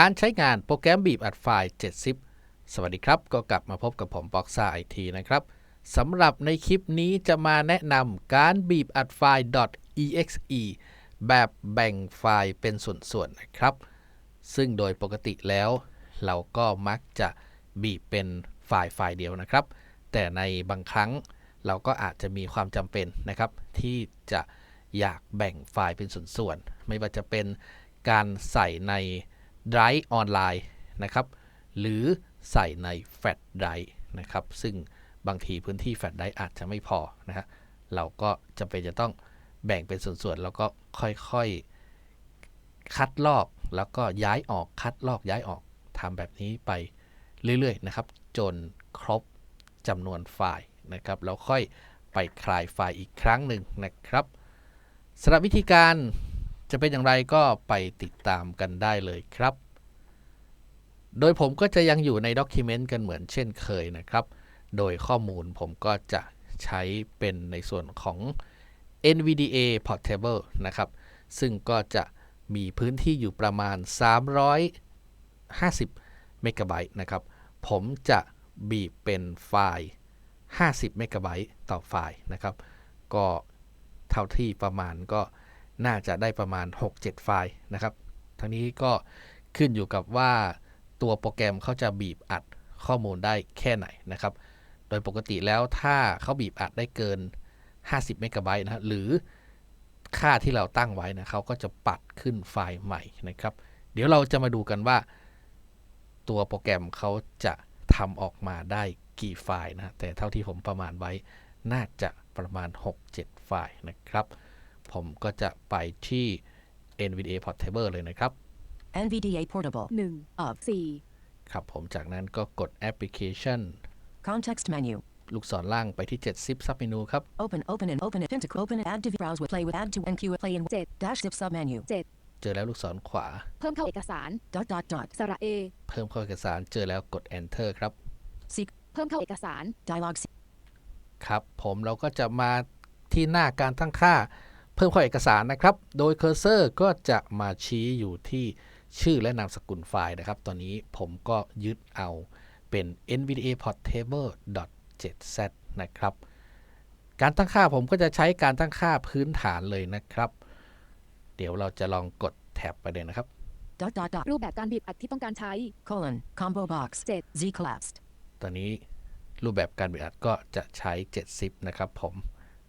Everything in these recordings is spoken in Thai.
การใช้งานโปรแกรมบีบอัดไฟล์7สวัสดีครับ ก็กลับมาพบกับผมบ็อกซ่าไอทีนะครับสำหรับในคลิปนี้จะมาแนะนำการบีบอัดไฟล์ .exe แบบแบ่งไฟล์เป็นส่วนๆนะครับ ซึ่งโดยปกติแล้ว เราก็มักจะบีบเป็นไฟล์ไฟล์เดียวนะครับ แต่ในบางครั้งเราก็อาจจะมีความจำเป็นนะครับ ที่จะอยากแบ่งไฟล์เป็นส่วนๆไม่ว่าจะเป็นการใส่ใน Drive ออนไลน์นะครับหรือใส่ใน Flash Drive นะครับซึ่งบางทีพื้นที่ Flash Drive อาจจะไม่พอนะฮะเราก็จำเป็นจะต้องแบ่งเป็นส่วนๆ แล้วก็ค่อยๆ คัดลอกแล้วก็ย้ายออกคัดลอกย้ายออกทำแบบนี้ไปเรื่อยๆนะครับ จนครบจำนวนไฟล์นะครับแล้วค่อยไปคลายไฟล์อีกครั้งหนึ่งนะครับสำหรับวิธีการ จะเป็นอย่างไรก็ไปติดตามกันได้เลยครับ โดยผมก็จะยังอยู่ในด็อกิเมนต์กันเหมือนเช่นเคยนะครับ โดยข้อมูลผมก็จะใช้เป็นในส่วนของ NVDA Portable นะครับ ซึ่งก็จะมีพื้นที่อยู่ประมาณ 350 เมกะไบต์นะครับ ผมจะบีบเป็นไฟล์ 50 เมกะไบต์ต่อไฟล์นะครับ ก็เท่าที่ประมาณก็ น่าจะได้ประมาณ 6-7 ไฟล์นะครับ ทั้งนี้ก็ขึ้นอยู่กับว่าตัวโปรแกรมเขาจะบีบอัดข้อมูลได้แค่ไหนนะครับ โดยปกติแล้วถ้าเขาบีบอัดได้เกิน 50 เมกะไบต์นะหรือค่าที่เราตั้งไว้นะเขาก็จะปัดขึ้นไฟล์ใหม่นะครับ เดี๋ยวเราจะมาดูกันว่า ตัวโปรแกรมเขาจะทำออกมาได้กี่ไฟล์นะ แต่เท่าที่ผมประมาณไว้น่าจะประมาณ 6-7 ไฟล์นะครับ ผมก็จะไปที่ NVDA Portable เลยนะครับ NVDA Portable 1 of 4ครับผมจากนั้นก็กด Application Context menu ลูกศรล่างไปที่7 zip sub menu ครับ Open open and open it into open it add to browse with play with add to NQ play in 7 dash zip sub menu 7 เจอแล้วลูกศรขวา เพิ่มเข้าเอกสาร dot dot dot สระเอเพิ่มเข้าเอกสารเจอแล้วกด Enter ครับ seek เพิ่มเข้าเอกสาร dialog se- ครับ ผมเราก็จะมาที่หน้าการตั้งค่า เพิ่มเข้าเอกสารนะครับ โดยเคอร์เซอร์ก็จะมาชี้อยู่ที่ชื่อและนามสกุลไฟล์นะครับ ตอนนี้ผมก็ยึดเอาเป็น nvda portable .7z นะครับ การตั้งค่าผมก็จะใช้การตั้งค่าพื้นฐานเลยนะครับ เดี๋ยวเราจะลองกดแท็บไปเลยนะครับ dot dot dot รูปแบบการบีบอัดที่ต้องการใช้ colon combo box 7 Z collapsed ตอนนี้รูปแบบการบิดอัดก็จะใช้70นะครับผม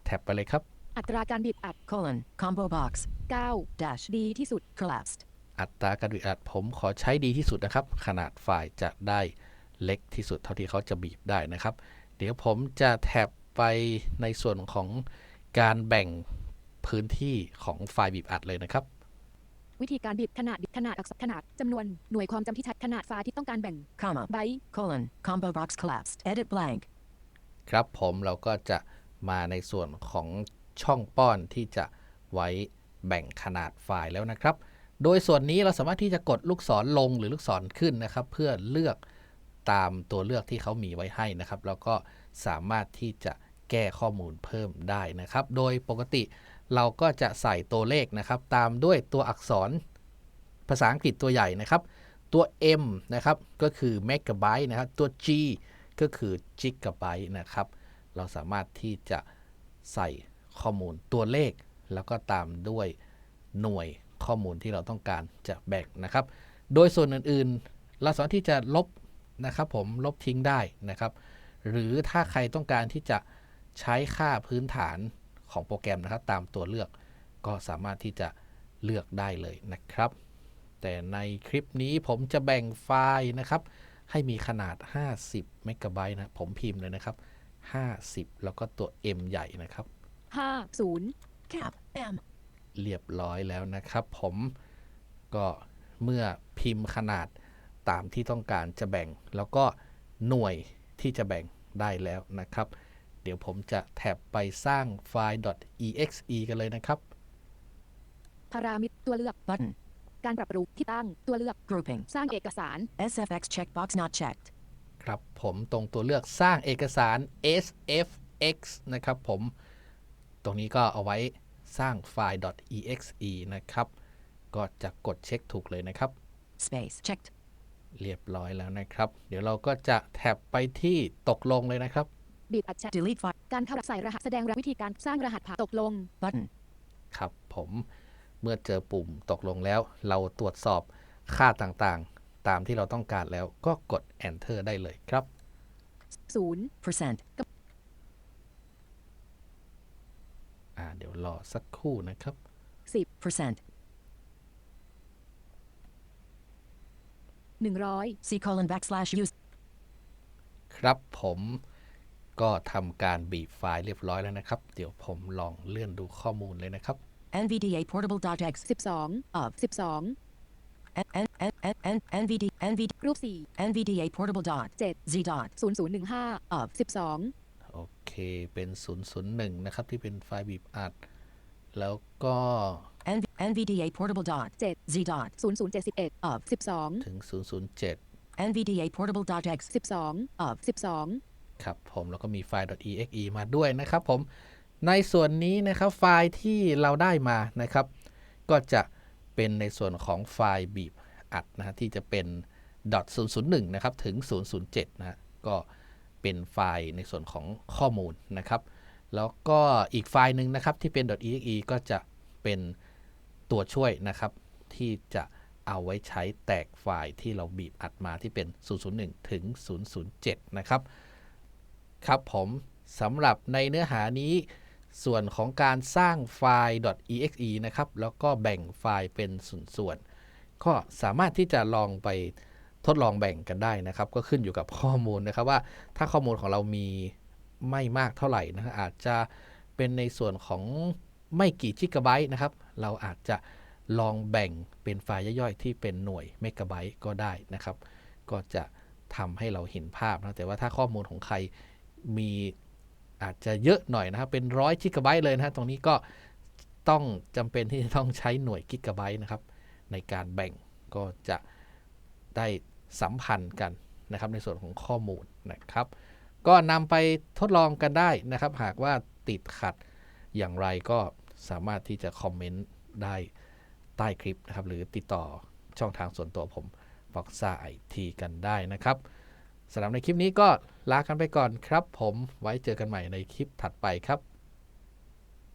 แท็บไปเลยครับ อัตราการบีบอัด colon combo box 9 dash ดีที่สุด collapsed อัตราการบิดอัดผมขอใช้ดีที่สุดนะครับ ขนาดไฟล์จะได้เล็กที่สุดเท่าที่เขาจะบีบได้นะครับ เดี๋ยวผมจะแท็บไปในส่วนของการแบ่งพื้นที่ของไฟล์บีบอัดเลยนะครับ วิธีการบีบขนาดบีบขนาดอักษรขนาดจำนวนหน่วยความจำที่ชัดขนาดไฟล์ที่ต้องการแบ่ง comma ไบต์ colon combo box collapsed edit blank ครับผมเราก็จะมาในส่วนของ ช่องป้อนที่จะไว้แบ่งขนาดไฟล์แล้วนะครับ โดยส่วนนี้เราสามารถที่จะกดลูกศรลงหรือลูกศรขึ้นนะครับ เพื่อเลือกตามตัวเลือกที่เขามีไว้ให้นะครับ แล้วก็สามารถที่จะแก้ข้อมูลเพิ่มได้นะครับ โดยปกติเราก็จะใส่ตัวเลขนะครับ ตามด้วยตัวอักษรภาษาอังกฤษตัวใหญ่นะครับ ตัว M นะครับ ก็คือ megabyte นะครับ ตัว G ก็คือ gigabyte นะครับ เราสามารถที่จะใส่ ข้อมูลตัวเลข แล้วก็ตามด้วยหน่วยข้อมูลที่เราต้องการจะแบ่งนะครับ โดยส่วนอื่นๆ เราสามารถที่จะลบนะครับผมลบทิ้งได้นะครับ หรือถ้าใครต้องการที่จะใช้ค่าพื้นฐานของโปรแกรมนะครับ ตามตัวเลือกก็สามารถที่จะเลือกได้เลยนะครับ แต่ในคลิปนี้ผมจะแบ่งไฟล์นะครับ ให้มีขนาด 50 เมกะไบต์นะ ผมพิมพ์เลยนะครับ 50 แล้วก็ตัว M ใหญ่นะครับ 5 0 cap m เรียบร้อยแล้วนะครับ ผมก็เมื่อพิมพ์ขนาดตามที่ต้องการจะแบ่ง แล้วก็หน่วยที่จะแบ่งได้แล้วนะครับ เดี๋ยวผมจะแท็บไปสร้างไฟล์ .exe กันเลยนะครับ พารามิตรตัวเลือก button การปรับปรุงที่ตั้งตัวเลือก grouping สร้างเอกสาร sfx checkbox not checked ครับผมตรงตัวเลือกสร้างเอกสาร sfx นะครับผม ตรงนี้ก็เอาไว้สร้างไฟล์ .exe นะครับ ก็จะกดเช็คถูกเลยนะครับ Space. Checked. เรียบร้อยแล้วนะครับ เดี๋ยวเราก็จะแท็บไปที่ตกลงเลยนะครับ บีบอัดแชท Delete file. การเข้าใส่รหัสแสดงวิธีการสร้างรหัสผ่านตกลง Button. ครับผมเมื่อเจอปุ่มตกลงแล้ว เราตรวจสอบค่าต่างๆ ตามที่เราต้องการแล้วก็กด enter ได้เลยครับ 0 อ่าเดี๋ยวรอสักครู่นะครับ 10 Percent. 100 C colon backslash use. ครับผมก็ทำการบีบไฟล์เรียบร้อยแล้วนะครับ เดี๋ยวผมลองเลื่อนดูข้อมูลเลยนะครับ NVDA portable dot X. 12 Of. 12 N, N, N, N, N, NVD, NVD, รูป NVDA portable dot. 7 Z dot. 4 0015 Of. 12 โอเค เป็น 001 นะครับ ที่เป็นไฟล์บีบอัด แล้วก็ N, NVDA portable dot. 7 Z dot. 0071 Of. 12 ถึง 007 NVDA portable dot X. 12 Of. 12ครับผม แล้วก็มีไฟล์ .exe มาด้วยนะครับผม ในส่วนนี้นะครับไฟล์ที่เราได้มานะครับ ก็จะเป็นในส่วนของไฟล์บีบอัดนะฮะที่จะเป็น .001 นะครับ ถึง 007 นะฮะก็ เป็นไฟล์ในส่วนของข้อมูลนะครับ แล้วก็อีกไฟล์หนึ่งนะครับที่เป็น .exe ก็จะเป็นตัวช่วยนะครับ ที่จะเอาไว้ใช้แตกไฟล์ที่เราบีบอัดมาที่เป็น 001 ถึง 007 นะครับ ครับผมสำหรับในเนื้อหานี้ส่วนของการสร้างไฟล์ .exe นะครับ แล้วก็แบ่งไฟล์เป็นส่วนๆ ก็สามารถที่จะลองไป ทดลองแบ่งกันได้นะครับ ก็ขึ้นอยู่กับข้อมูลนะครับว่าถ้าข้อมูลของเรามีไม่มากเท่าไหร่นะอาจจะเป็นในส่วนของไม่กี่จิกะไบต์นะครับ เราอาจจะลองแบ่งเป็นไฟล์ย่อยๆ ที่เป็นหน่วยเมกะไบต์ก็ได้นะครับ ก็จะทำให้เราเห็นภาพนะแต่ว่าถ้าข้อมูลของใครมีอาจจะเยอะหน่อยนะครับ เป็นร้อยกิกะไบต์เลยนะตรงนี้ก็ต้องจำเป็นที่จะต้องใช้หน่วยกิกะไบต์นะครับ ในการแบ่งก็จะได้ สัมพันธ์กันนะครับในส่วนของข้อมูลนะครับ ก็นำไปทดลองกันได้นะครับ หากว่าติดขัดอย่างไรก็สามารถที่จะคอมเมนต์ได้ใต้คลิปนะครับ หรือติดต่อช่องทางส่วนตัวผมฟ็อกซ่าไอทีกันได้นะครับสำหรับในคลิปนี้ก็ลากันไปก่อนครับ ผมไว้เจอกันใหม่ในคลิปถัดไปครับ